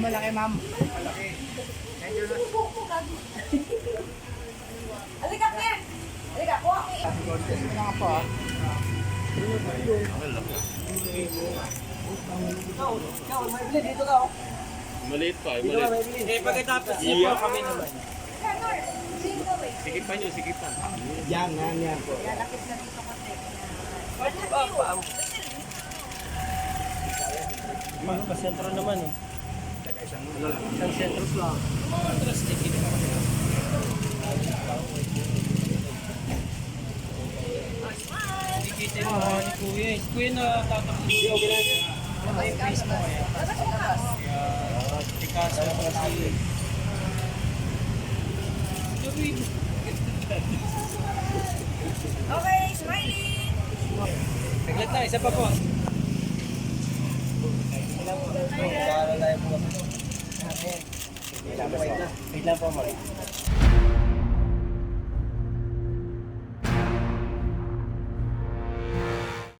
Malaki, ma'am. Malaki. Thank you, Alika, Claire. Alika, kuha. Ano nga po, ah? Maliit pa, maliit. Eh, pagkatapos, ipo kami naman. Kanor, dito. Sikipan nyo, sikipan. Yan, yan, yan po. Ano ba, sentro naman eh. Isang sentro lang. Hindi kita yung mga ni Kuya. Si Kuya na tatakbo. Hindi, okay yan. Ano yung face mo eh? Ah, Si Picasso ako si... Gawin. Okay, smiling! Saglit na, isa pa po. Wait lang po, Mari.